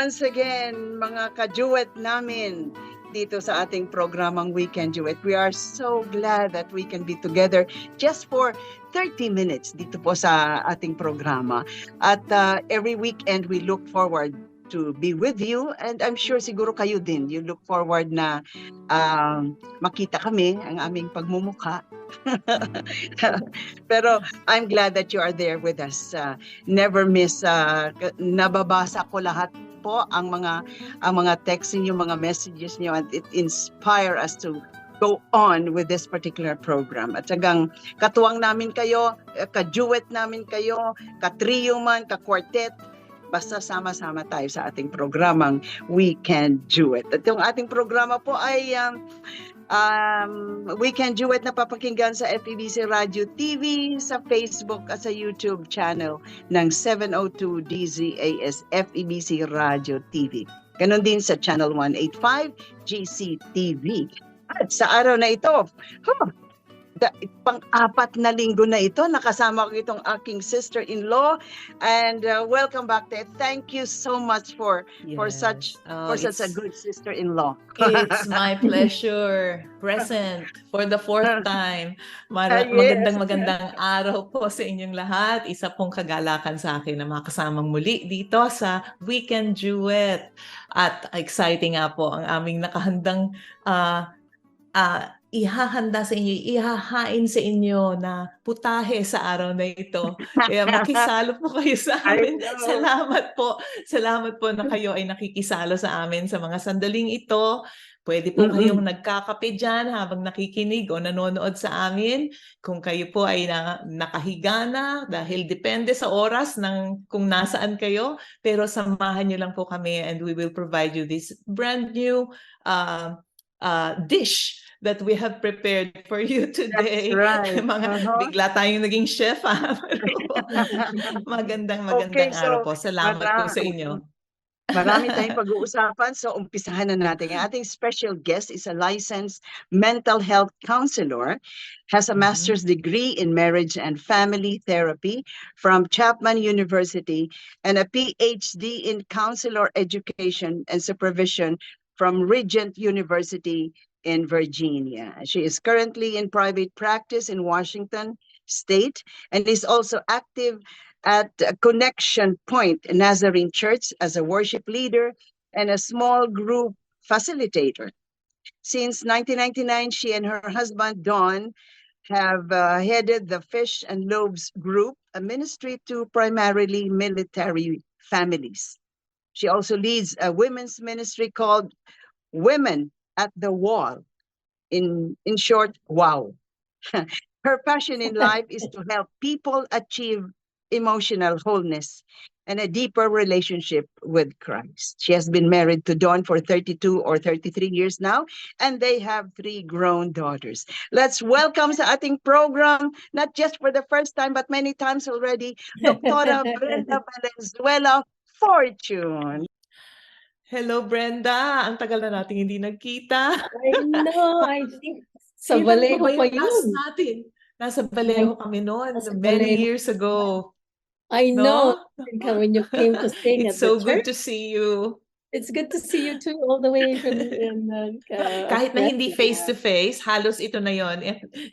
once again mga kajuwet namin dito sa ating programang Weekend Duet. We are so glad that we can be together just for 30 minutes dito po sa ating programa. At uh, every weekend we look forward to be with you and I'm sure siguro kayo din you look forward na um, makita kami ang aming pagmumukha pero I'm glad that you are there with us uh, never miss uh, nababasa ko lahat po ang mga ang mga text niyo mga messages niyo and it inspire us to go on with this particular program. At sagang katuwang namin kayo, eh, ka-duet namin kayo, ka-trio man, ka-quartet, basta sama-sama tayo sa ating programang We Can Do It. At yung ating programa po ay um, um, We Can Do It na papakinggan sa FEBC Radio TV, sa Facebook at sa YouTube channel ng 702 DZAS FEBC Radio TV. Ganon din sa Channel 185 GCTV. At sa araw na ito, huh, pang-apat na linggo na ito, nakasama ko itong aking sister-in-law. And uh, welcome back to Thank you so much for for such Oh, for such a good sister-in-law. It's my pleasure. Present for the fourth time. Ah, Mara- yes. Magandang magandang araw po sa inyong lahat. Isa pong kagalakan sa akin na makasamang muli dito sa Weekend Duet. At exciting nga po ang aming nakahandang ah, ah, ihahanda sa inyo, ihahain sa inyo na putahe sa araw na ito. Kaya makisalo po kayo sa amin. Salamat po. Salamat po na kayo ay nakikisalo sa amin sa mga sandaling ito. Pwede po kayong nagkakape dyan habang nakikinig o nanonood sa amin. Kung kayo po ay na, nakahiga na dahil depende sa oras ng kung nasaan kayo. Pero samahan niyo lang po kami and we will provide you this brand new uh, uh, dish that we have prepared for you today. right. Mga Uh-huh. bigla tayong naging chef ha. magandang magandang Okay, so, araw po. Salamat po sa inyo. Marami tayong pag-uusapan, so umpisahan na natin. Ang ating special guest is a licensed mental health counselor, has a Mhm. master's degree in marriage and family therapy from Chapman University, and a PhD in counselor education and supervision from Regent University in Virginia. She is currently in private practice in Washington State and is also active at Connection Point Nazarene Church as a worship leader and a small group facilitator. Since 1999, she and her husband, Don, have uh, headed the Fish and Loaves Group, a ministry to primarily military families. She also leads a women's ministry called Women at the Wall. In, in short, WOW. Her passion in life is to help people achieve emotional wholeness and a deeper relationship with Christ. She has been married to Dawn for 32 or 33 years now, and they have three grown daughters. Let's welcome sa ating program, not just for the first time, but many times already, Dr. Brenda Valenzuela Fortune. Hello Brenda, ang tagal na nating hindi nagkita. I know, I think sa Vallejo pa yung last yun. natin? Nasa Vallejo kami noon, Nasa many Vallejo. years ago. I know. No? When you came to sing at It's so the good church, to see you. it's good to see you too, all the way from in, uh, Kahit na hindi face to face, halos ito na yon.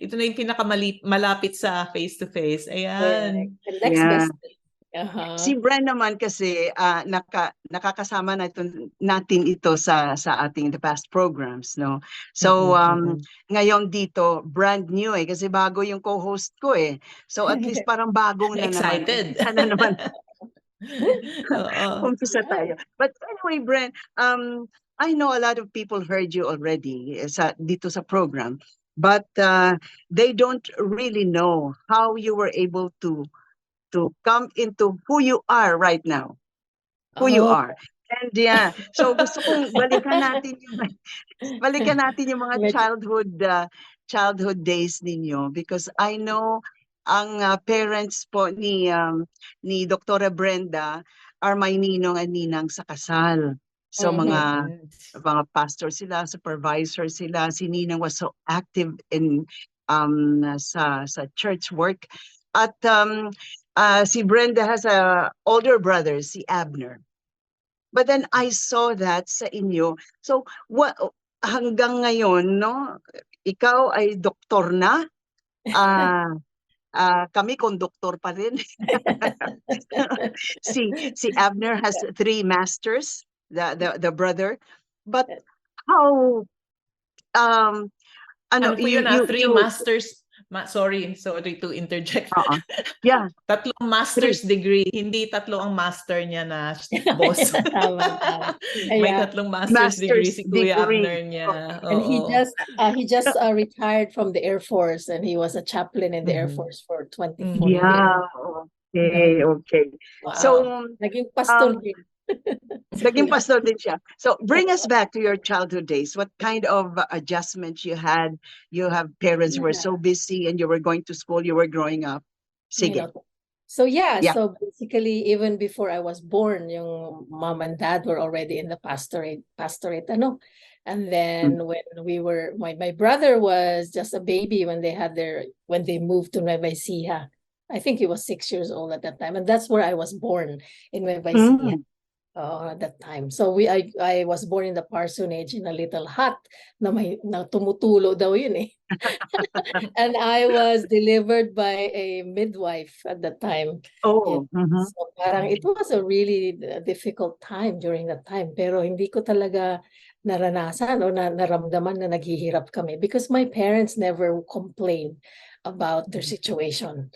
Ito na yung pinakamalapit sa face to face. Ayan. The next Yeah. best thing. Uh-huh. Si Bren naman kasi ah, naka, nakakasama na ito, natin ito sa sa ating the past programs, no? So Mhm, um mhm. ngayon dito brand new eh kasi bago yung co-host ko eh. So at least parang bagong na Excited. naman. Sana naman Oo. umpisa tayo. But anyway, Bren, um I know a lot of people heard you already eh, sa dito sa program, but uh, they don't really know how you were able to to come into who you are right now. Who you Oh, are. And yeah, so gusto kong balikan natin yung balikan natin yung mga childhood uh, childhood days ninyo because I know ang uh, parents po ni um, ni Dr. Brenda are may ninong at ninang sa kasal. So Mhm. mga mga pastor sila, supervisor sila. Si Ninang was so active in um sa sa church work. At um uh, si Brenda has a older brother, si Abner. But then I saw that sa inyo. So what hanggang ngayon, no? Ikaw ay doktor na. Ah ah, kami konduktor pa rin. si si Abner has three masters, the the the brother. But how um ano, Ano po you, yun ah, you, three you- masters, ma- sorry, sorry to interject. Oo. Yeah, Tatlong master's degree, hindi tatlo ang master niya na boss. Tama, tama. May Yeah. tatlong master's, degree Master's si Kuya degree. Abner niya. And he just uh, he just uh, retired from the Air Force and he was a chaplain in the Air Mhm. Force for 24 Mhm. years. yeah, okay, okay. Wow. So Naging pastor Um, din. Naging pastor din siya. So bring us back to your childhood days. What kind of adjustments you had? You have parents who were so busy and you were going to school, you were growing up. Sige. know. So yeah, Yeah. so basically even before I was born, yung mom and dad were already in the pastorate, pastorate, ano. And then when we were, my, my brother was just a baby when they had their, when they moved to Nueva Ecija. I think he was six years old at that time, and that's where I was born in Nueva Ecija. Mm. Uh, at that time. So we I I was born in the parsonage in a little hut na may na tumutulo daw yun eh. and I was delivered by a midwife at that time. Oh, mhm. So parang it was a really difficult time during that time pero hindi ko talaga naranasan o na, naramdaman na naghihirap kami because my parents never complained about their situation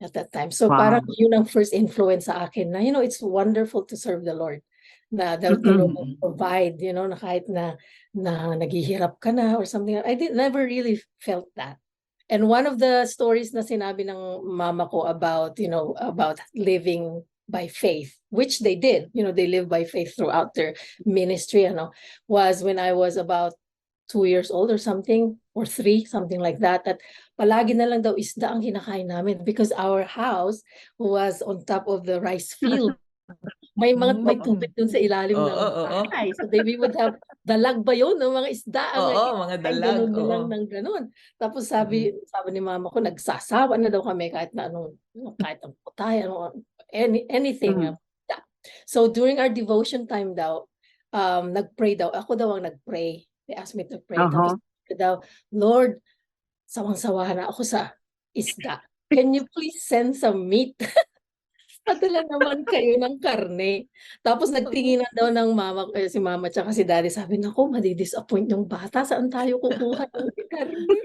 at that time. So Wow. parang yun ang first influence sa akin na you know it's wonderful to serve the Lord. Na the, the Lord will provide, you know, na kahit na na naghihirap ka na or something. I did never really felt that. And one of the stories na sinabi ng mama ko about, you know, about living by faith, which they did, you know, they live by faith throughout their ministry, ano, was when I was about two years old or something, or three, something like that, that palagi na lang daw isda ang kinakain namin because our house was on top of the rice field. May mga may Mm. tubig dun sa ilalim Oo, ng oo, oo. bahay. So they, we would have dalag ba yun ng mga isda ang Oo, mga ay, dalag. ganun na lang ng ganun. Tapos sabi, sabi ni mama ko, nagsasawa na daw kami kahit na anong, kahit ang putay, ano, any, anything. Mm. So during our devotion time daw, um, nagpray daw. Ako daw ang nagpray. They asked me to pray. Uh-huh. Tapos daw, Lord, sawang-sawa na ako sa isda. Can you please send some meat? Padala naman kayo ng karne. Tapos nagtinginan daw ng mama, eh, si mama tsaka si daddy, sabi, naku, madi-disappoint yung bata, saan tayo kukuha ng karne?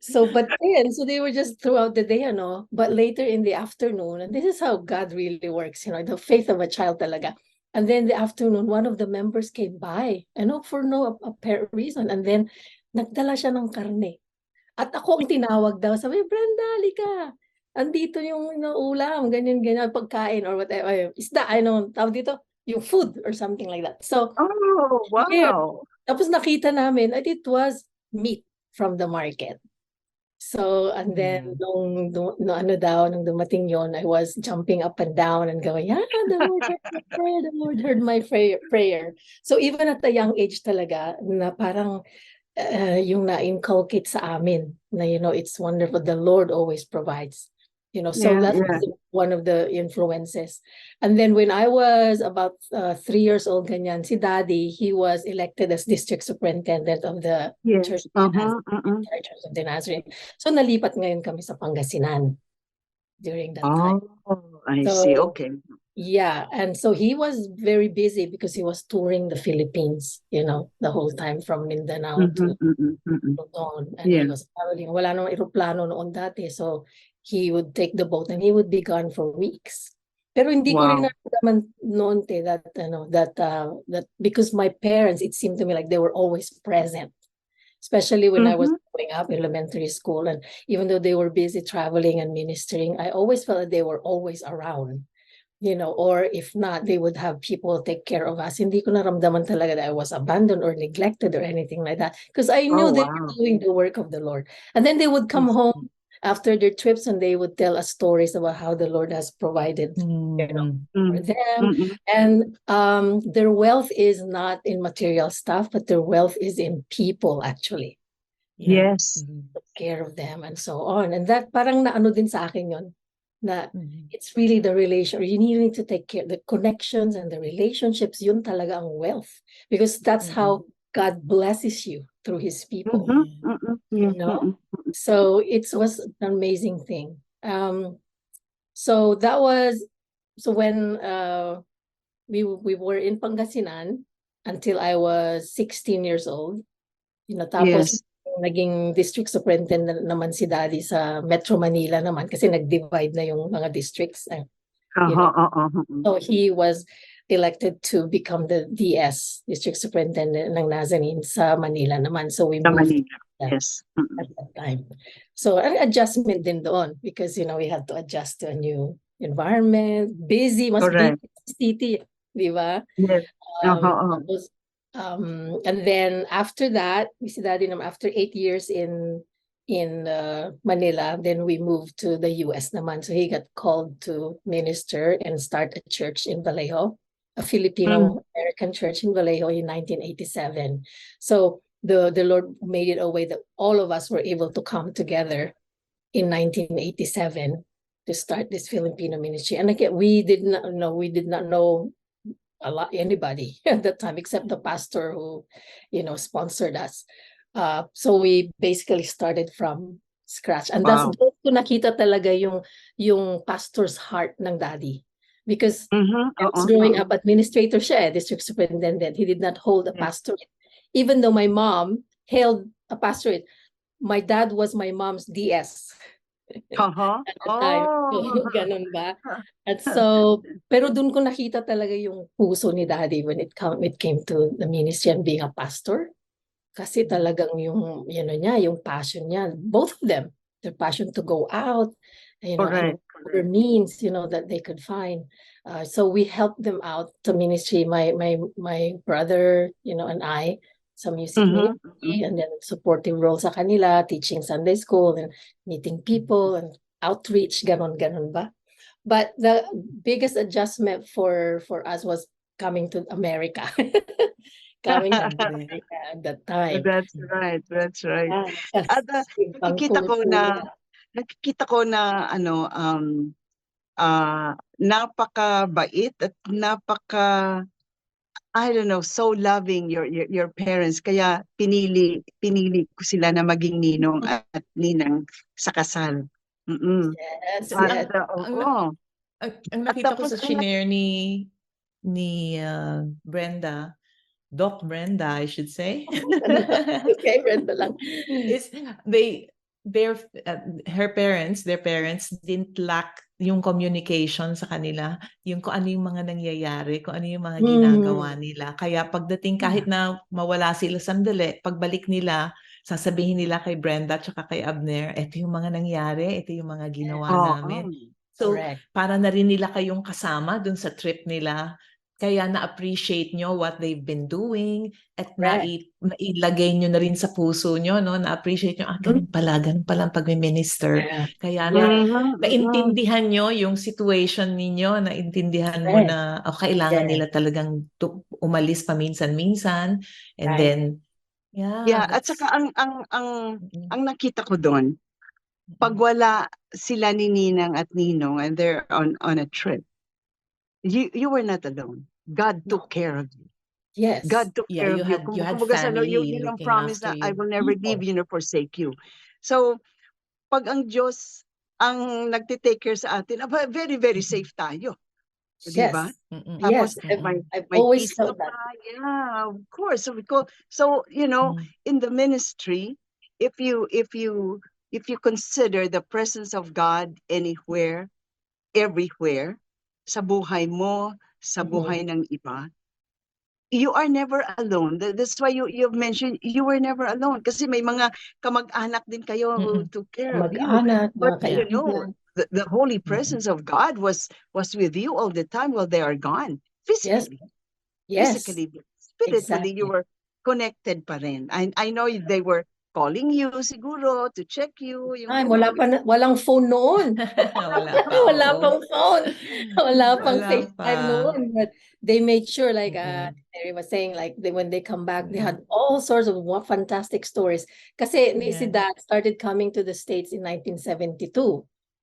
So, but then, so they were just throughout the day, ano, but later in the afternoon, and this is how God really works, you know, the faith of a child talaga. And then the afternoon, one of the members came by, ano, for no apparent reason. And then, nagdala siya ng karne. At ako ang tinawag daw, sabi, Brenda, halika. Andito yung ano, ulam, ganyan, ganyan, pagkain or whatever. Isda, ano, tawag dito, yung food or something like that. So, Oh, wow. tapos nakita namin, at it was meat from the market. So, and then, nung, nung, nung ano daw, nung dumating yon I was jumping up and down and going, yeah, the Lord heard my prayer, the Lord heard my prayer. prayer. So, even at a young age talaga, na parang uh, yung na-inculcate sa amin, na, you know, it's wonderful, the Lord always provides. You know, so Yeah, that yeah. was one of the influences. And then when I was about uh, three years old, ganyan, si Daddy, he was elected as district superintendent of the Yes. Church Uh-huh, uh-uh. Church of the Nazarene. So nalipat ngayon kami sa Pangasinan during that time. Oh, I see. So- Okay. Yeah, and so he was very busy because he was touring the Philippines, you know, the whole time from Mindanao to Mhm, mhm, mhm. Luzon. And Yeah. he was traveling. Wala namang eroplano noon dati. So he would take the boat and he would be gone for weeks. Pero hindi ko rin Wow. naramdaman noon te that ano that uh, that because my parents it seemed to me like they were always present. Especially when I was growing up elementary school and even though they were busy traveling and ministering, I always felt that they were always around. you know, or if not, they would have people take care of us. Hindi ko naramdaman talaga that I was abandoned or neglected or anything like that because I knew Oh, they were doing the work of the Lord. And then they would come home after their trips and they would tell us stories about how the Lord has provided Mm. for Mm, them. mm, And um, their wealth is not in material stuff, but their wealth is in people actually. Yes. Take care of them and so on. And that parang naano din sa akin yun na Mhm. it's really the relation you need to take care the connections and the relationships yun talaga ang wealth because that's Mhm. how God blesses you through his people. mhm, mm, You know? mm, So it was an amazing thing. Um, so that was so when uh we we were in Pangasinan until I was 16 years old. You know, tapos Yes. naging district superintendent naman si Daddy sa Metro Manila naman kasi nag-divide na yung mga districts. Eh. Uh-huh, know. uh-uh, uh-uh. So he was elected to become the DS, district superintendent ng Nazanin sa Manila naman. So we Sa moved Manila. Yeah. Yes. At that time. So an adjustment din doon because you know we had to adjust to a new environment, busy, mas Correct. busy city, di ba? Yes. Um, Uh-huh, uh-huh. tapos, um, and then after that, we Daddy naman, after eight years in in uh, Manila, then we moved to the US naman. So he got called to minister and start a church in Vallejo, a Filipino American church in Vallejo in 1987. So the the Lord made it a way that all of us were able to come together in 1987 to start this Filipino ministry. And again, we did not know we did not know a lot anybody at that time except the pastor who you know sponsored us. Uh, so we basically started from scratch. And that's Wow. doon ko nakita talaga yung yung pastor's heart ng daddy. Because Mhm, I was oo, growing up administrator siya, eh, district superintendent. He did not hold a Mm. pastorate. Even though my mom held a pastorate, my dad was my mom's DS Uh-huh. at the time. Oh. Ganun ba? At so, pero dun ko nakita talaga yung puso ni daddy when it come it came to the ministry and being a pastor. Kasi talagang yung, you know, niya, yung passion niya, both of them, their passion to go out, you know, and Correct. other means, you know, that they could find. Uh, so we helped them out The ministry, my my my brother, you know, and I, sa music Mhm, ministry, and then supporting role sa kanila, teaching Sunday school and meeting people and outreach, ganon ganon ba? But the biggest adjustment for for us was coming to America. coming to America at that time. That's right. That's right. Ah, At, uh, kasi ibang nakikita ko kultura. na- Nakikita ko na ano um ah napakabait at napaka I don't know, so loving your your, your parents kaya pinili pinili ko sila na maging ninong at ninang sa kasal. Mm. Yes, Ang- yes. Uh, ang- oo. Ang, ang At nakita ko sa shinare ni ni ah, Brenda, Doc Brenda, I should say. Okay, ganda lang. is they their uh, her parents their parents didn't lack yung communication sa kanila yung kung ano yung mga nangyayari kung ano yung mga ginagawa nila. Kaya pagdating kahit na mawala sila sandali pagbalik nila sasabihin nila kay Brenda at kay Abner ito yung mga nangyari ito yung mga ginawa Oo. namin. So Correct. para na rin nila kayong kasama dun sa trip nila kaya na-appreciate nyo what they've been doing at Right. nai- nailagay nyo na rin sa puso nyo, no? Na-appreciate nyo, ah, ganun pala, ganun pala ang pag-minister. Yeah. Kaya na, Mhm, mhm. naintindihan nyo yung situation ninyo, naintindihan mo Right. na oh, kailangan Yeah. nila talagang umalis paminsan-minsan. And Right. then, yeah. Yeah, at saka ang ang ang ang nakita ko doon, pag wala sila ni Ninang at Ninong and they're on on a trip, you you were not alone. God took care of you. Yes. God took Yeah, care you of you. had- Kung you had kumbaga ano, yung, family yun ang looking promise na after I you. will never People. leave you nor forsake you. So, pag ang Diyos ang nagte-take care sa atin, aba, very, very Mm-hmm. safe tayo. Yes. Di ba? Mm-mm. Tapos, Yes. I've, Mm-mm. I've May always peace felt that. pa. Yeah, of course. So, because, so, you know, Mm. in the ministry, if you if you if you consider the presence of God anywhere, everywhere, sa buhay mo, sa Mhm. buhay ng iba, you are never alone. That- That's why you you've mentioned you were never alone kasi may mga kamag-anak din kayo who Mm-mm. took care of you. But you know, the, the holy presence of God was was with you all the time while they are gone. Physically, Yes. physically, but spiritually, you exactly. were connected pa rin. I, I know they were calling you siguro to check you. Yung Ay, wala pa na- walang phone noon. Wala pa. wala pang phone. Wala pang Wala FaceTime pa. noon. But they made sure, like uh, Mm-mm. Terry was saying, like they, when they come back, they Mm. had all sorts of fantastic stories. Kasi ni si Yeah. Dad started coming to the States in 1972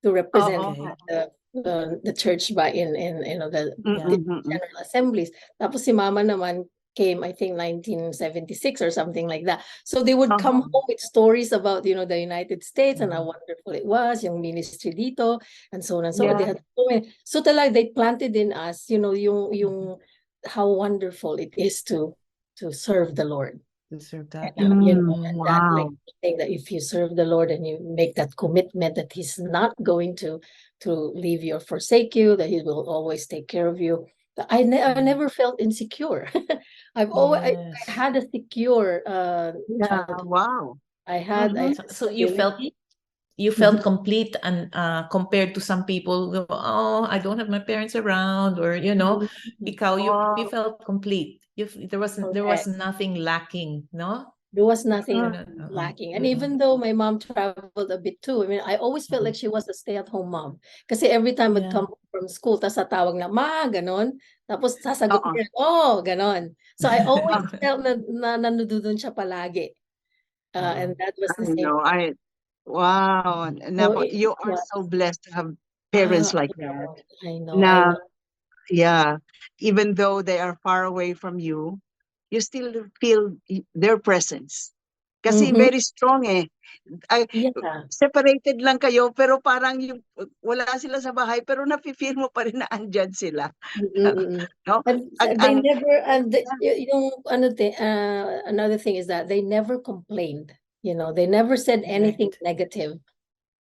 to represent Oo. the, the the church by in in you know the Mm, Yeah. mm, mm, mm. general assemblies. Tapos si Mama naman came, I think, 1976 or something like that. So they would come Uh-huh. home with stories about, you know, the United States and how Mhm. wonderful it was, yung ministry dito, and so on and so on. They had so many. So talaga, they planted in us, you know, yung, yung, how wonderful it is to, to serve the Lord. Deserve that. And, uh, you know, Mm, and that wow. like, think that if you serve the Lord and you make that commitment that He's not going to to leave you or forsake you, that He will always take care of you. I, ne- I Mm. never felt insecure. I've always I, I had a secure uh Yeah, wow. I had I Mhm. had So, so you felt you felt complete and uh, compared to some people who, oh I don't have my parents around or you know because ikaw you you felt complete you there was there was nothing lacking no There was nothing Mm. Ganun, lacking. And even though my mom traveled a bit too, I mean, I always felt like she was a stay-at-home mom. because every time I'd come from school, tapos tatawag na, ma, ganon. Tapos sasagot Oo. niya, oh, ganon. So I always felt na, na nandoon siya palagi. Uh, Oo. and that was I the same. know. I wow. So Nako, it you are was, so blessed to have parents ah, like I that. know, I know, I Na know. yeah, even though they are far away from you, you still feel y- their presence. Kasi Mhm. very strong eh. Ay, Yeah. separated lang kayo pero parang yung wala sila sa bahay pero nafe-feel mo pa rin na andyan sila. Mm, mm, mm. No? And Ang, they ang never, and the, y- yung ano thing, uh, another thing is that they never complained. You know, they never said anything Correct. negative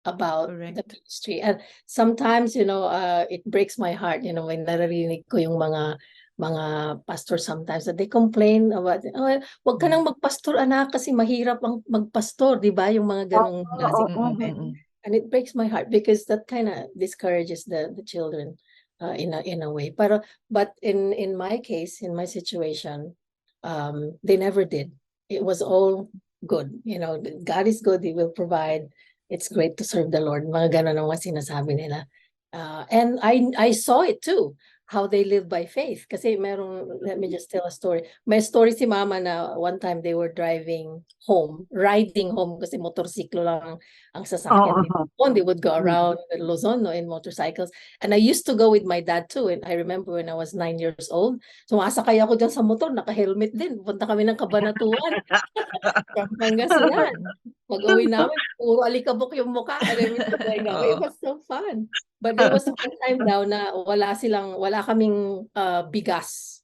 about the Correct. ministry. And sometimes, you know, uh, it breaks my heart, you know, when naririnig ko yung mga mga pastor sometimes that they complain about, oh, wag ka Mm. nang magpastor anak kasi mahirap ang magpastor, di ba? Yung mga ganong klaseng oo, comment. Mm-mm-mm. And it breaks my heart because that kind of discourages the the children uh, in a in a way. But but in in my case, in my situation, um, they never did. It was all good. You know, God is good. He will provide. It's great to serve the Lord. Mga ganon ang sinasabi nila. Uh, and I I saw it too. How they live by faith. Kasi merong, let me just tell a story. May story si mama na one time they were driving home, riding home kasi motorsiklo lang ang, ang sasakyan Oo. nila. They would go Mm. around Luzon no, in motorcycles. And I used to go with my dad too. And I remember when I was nine years old, sumasakay ako dyan sa motor, naka-helmet din. Punta kami ng Kabanatuan. From Pangasinan. Pag-uwi namin, puro alikabok yung mukha. And I out. It was so fun. But there was one time daw na wala silang, wala kaming uh, bigas.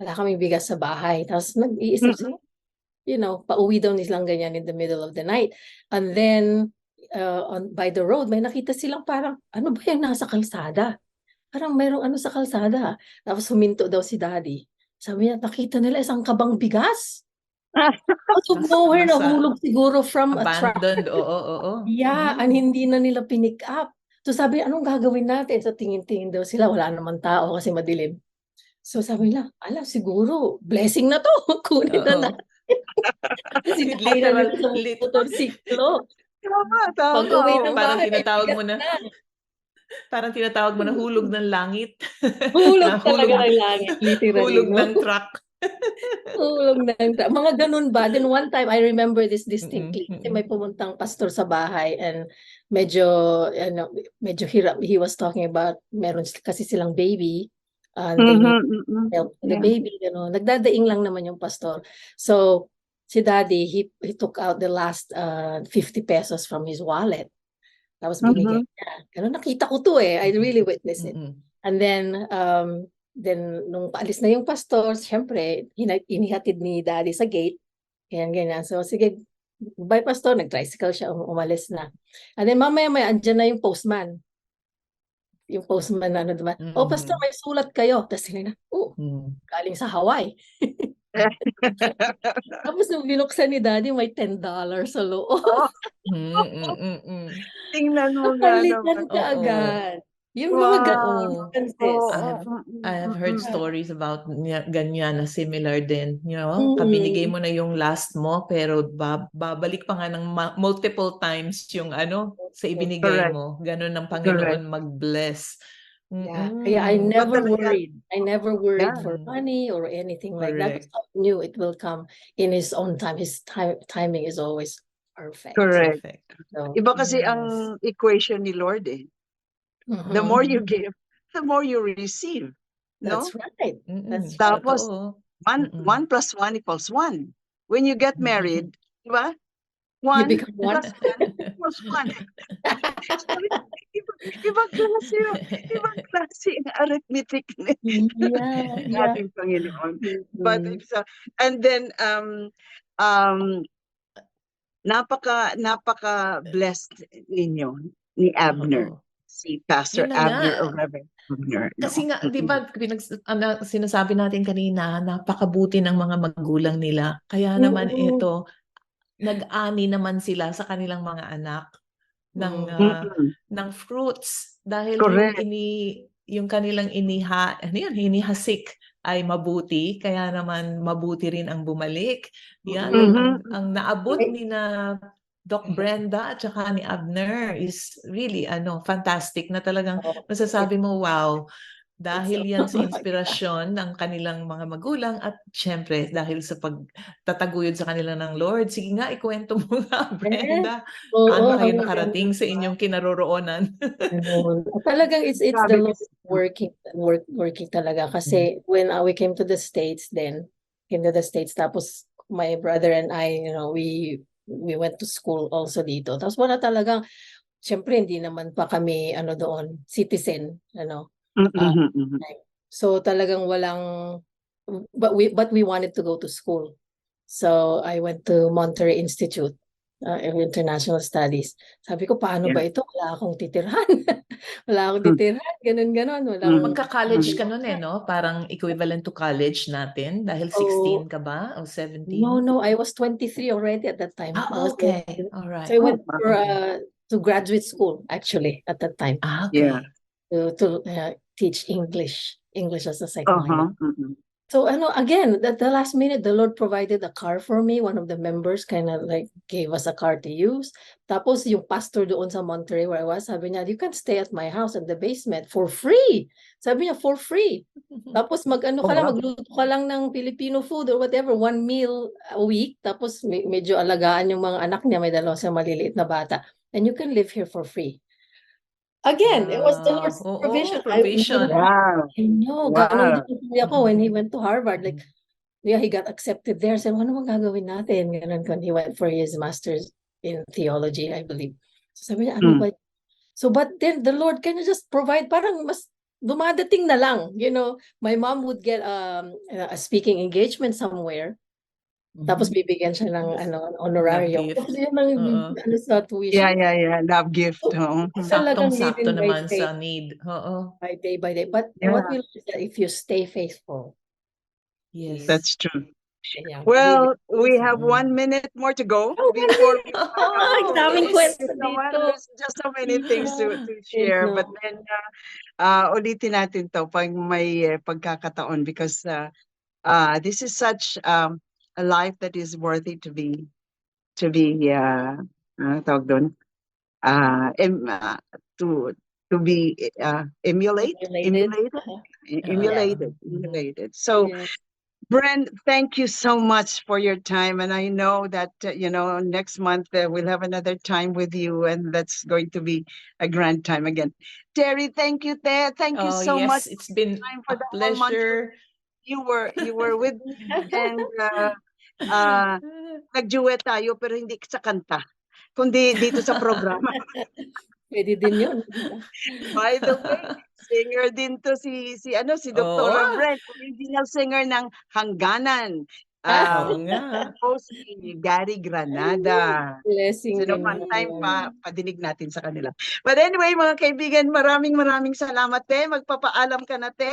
Wala kaming bigas sa bahay. Tapos nag-iisip sila, you know, pauwi daw nilang ganyan in the middle of the night. And then, uh, on by the road, may nakita silang parang, ano ba yung nasa kalsada? Parang mayroong ano sa kalsada. Tapos huminto daw si daddy. Sabi niya, nakita nila isang kabang bigas. Out of nowhere, nahulog siguro from a truck. Abandoned, oo, oo. Yeah, and hindi na nila pinick up. So sabi, anong gagawin natin? So tingin-tingin daw sila, wala naman tao kasi madilim. So sabi nila, ala, siguro, blessing na to. Kunin na natin. Sinakay na nila sa motorsiklo. Tama, tama. Pag-uwi ng Parang tinatawag mo na, parang tinatawag mo na hulog ng langit. Hulog Na talaga hulog- ng langit, literally. Hulog no? ng truck. Hulog ng tra- Mga ganun ba? Then one time, I remember this distinctly. Kasi may pumuntang pastor sa bahay and medyo, ano, medyo hirap. He was talking about, meron kasi silang baby. And Mhm, mhm. help the Yeah. baby, gano'n. Nagdadaing lang naman yung pastor. So, si daddy, he, he took out the last uh, 50 pesos from his wallet. Tapos binigay niya. Ganun, nakita ko to eh. I really witnessed it. Mm-mm. And then, um, then nung paalis na yung pastor, syempre, inihatid ni daddy sa gate. Ganyan, ganyan. So, sige, bye pastor, nag-tricycle siya, um- umalis na. And then mamaya-maya, andyan na yung postman. Yung postman na ano, diba? Oh, pastor, Mhm. may sulat kayo. Tapos sila na, oh, Mm. galing sa Hawaii. Tapos nung binuksan ni Daddy, may $10 sa loob. Mm, mm, mm, mm. Tingnan mo nga Napalitan naman. ka Oo. agad. Yung mga Wow. ganong Oo. instances. Oo, I have- mm, I have heard mm. stories about niya, ganyan na similar din. You know, kabinigay Mm. mo na yung last mo pero ba- babalik pa nga ng ma- multiple times yung ano sa ibinigay Correct. mo. Ganun ang Panginoon mag-bless. Yeah. Kaya I never talaga- worried. I never worried Yeah. for money or anything like that. Correct. Because I knew it will come in His own time. His time timing is always perfect. Correct. Perfect. So, Iba kasi Yes. ang equation ni Lord eh. The mhm. more you give, the more you receive. No? That's right. Mm-mm. That's Tapos, Totoo. One, Mm-mm. one plus one equals one. When you get Mhm. married, di ba? You One one. plus one equals one. Sabi ko, iba, ibang klase yun. Ibang klase ang arithmetic yeah, yeah. ating Panginoon. But it's, uh, and then um um napaka napaka blessed ninyo ni Abner, Oo. Si Pastor Yun na Abner nga. or Reverend Abner. no? Kasi nga, di ba, pinag, ano, sinasabi natin kanina, napakabuti ng mga magulang nila. Kaya naman Mm-mm. ito, nag-ani naman sila sa kanilang mga anak ng Mm. ah, Mm-mm. ng fruits dahil Correct. yung ini yung kanilang iniha ano yun, hinihasik ay mabuti kaya naman mabuti rin ang bumalik yan Mhm. ang, ang naabot ni na Doc Brenda at saka ni Abner is really ano fantastic na talagang masasabi mo wow dahil yan sa Oh inspirasyon ng kanilang mga magulang at syempre dahil sa pagtataguyod sa kanila ng Lord. Sige nga ikwento mo nga Brenda Oo, paano kayo nakarating sa inyong kinaroroonan. Talagang it's it's the Lord working work working talaga kasi when uh, we came to the States then came to the States tapos my brother and I you know we we went to school also dito. Tapos wala talagang syempre hindi naman pa kami ano doon citizen ano? Mm-mm. so talagang walang but we but we wanted to go to school. So I went to Monterey Institute uh, International Studies. Sabi ko paano Yeah. ba ito? Wala akong titirhan wala akong Hmm. titirhan ganun ganun wala Hmm. akong Magka-college Mm. ka nun eh, no? Parang equivalent to college natin dahil Oo. 16 ka ba? O 17? no no I was 23 already at that time Ah, was okay. 23. All right. so I went Oh, for uh, to graduate school actually at that time Ah, okay. Yeah. to to uh, teach English English as a second Uh-huh. language mm-mm. So ano again, at the last minute, the Lord provided a car for me. One of the members kind of like gave us a car to use. Tapos yung pastor doon sa Monterey where I was, sabi niya, you can stay at my house in the basement for free. Sabi niya, for free. Tapos mag-ano Oh, ka lang, magluto ka lang ng Filipino food or whatever, one meal a week. Tapos me- medyo alagaan yung mga anak niya, may dalawa sa maliliit na bata. And you can live here for free. Again, it was the Wow. Lord's Oo, provision. I- provision. Wow. I know, Wow. ganun din yung kuya ko when he went to Harvard. Like, yeah, he got accepted there. Said, ano bang gagawin natin? Ganun when he went for his master's in theology, I believe. So sabi niya, Mm. ano ba? So, but then the Lord can you just provide, parang mas dumadating na lang. You know, my mom would get um, a speaking engagement somewhere. Tapos bibigyan siya ng ano, honorarium. gift. Tapos yun ang Oo. ano sa tuition. Yeah, yeah, yeah. Love gift. oo. Talagang Saktong-sakto living by naman faith. sa need. Oo. by day by day. But Yeah. what we learn is that if you stay faithful, Yes. That's true. yeah, Well, we have Mm. one minute more to go Oh, before we Oh, ang daming yes. kwento So, well, dito. there's just so many things to, to share. But then, uh, uh, ulitin natin to pag may uh, pagkakataon because uh, uh, this is such um, a life that is worthy to be, to be, uh, uh, tawag doon, uh, em, uh, to, to be uh, emulate, Emulated. emulated, Uh-huh. e- Yeah. emulated, emulated. So, Yes. Bren, thank you so much for your time. And I know that, uh, you know, next month uh, we'll have another time with you and that's going to be a grand time again. Terry, thank you, There. Thank you Oh, so yes, much. it's been a pleasure. You were, you were with me and uh, uh, nag-duet tayo pero hindi sa kanta, kundi dito sa programa. Pwede din yun. By the way, singer din to si si ano si Dr. Oo. Brent, original singer ng Hangganan. Ah, Oo nga. po si Gary Granada. Blessing din man time pa, padinig natin sa kanila. But anyway, mga kaibigan, maraming maraming salamat, te. Magpapaalam ka na, te.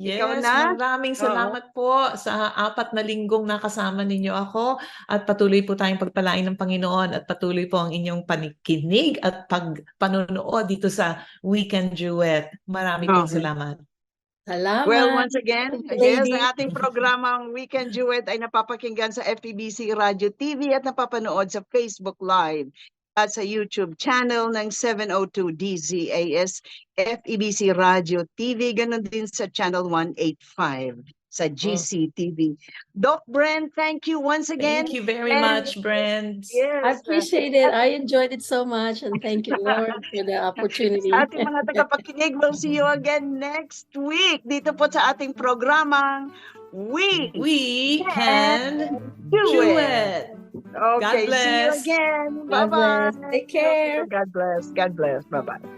Ikaw Yes, na? maraming salamat po sa apat na linggong nakasama ninyo ako at patuloy po tayong pagpalain ng Panginoon at patuloy po ang inyong panikinig at pagpanonood dito sa Weekend Duet. Marami pong Okay. salamat. Salamat. Well, once again, yes, ang ating programang Weekend Duet ay napapakinggan sa FEBC Radio TV at napapanood sa Facebook Live at sa YouTube channel ng 702 DZAS FEBC Radio TV, ganun din sa channel 185 sa GCTV. Doc Brent, thank you once again. Thank you very and- much, Brent. Yes, I appreciate it. I enjoyed it so much and thank you, Lord, for the opportunity. Sa ating mga tagapakinig, we'll see you again next week dito po sa ating programang We We can Do do It. it. Okay, see you bless. again. God Bye-bye. bless. Take care. God bless. God bless. Bye-bye.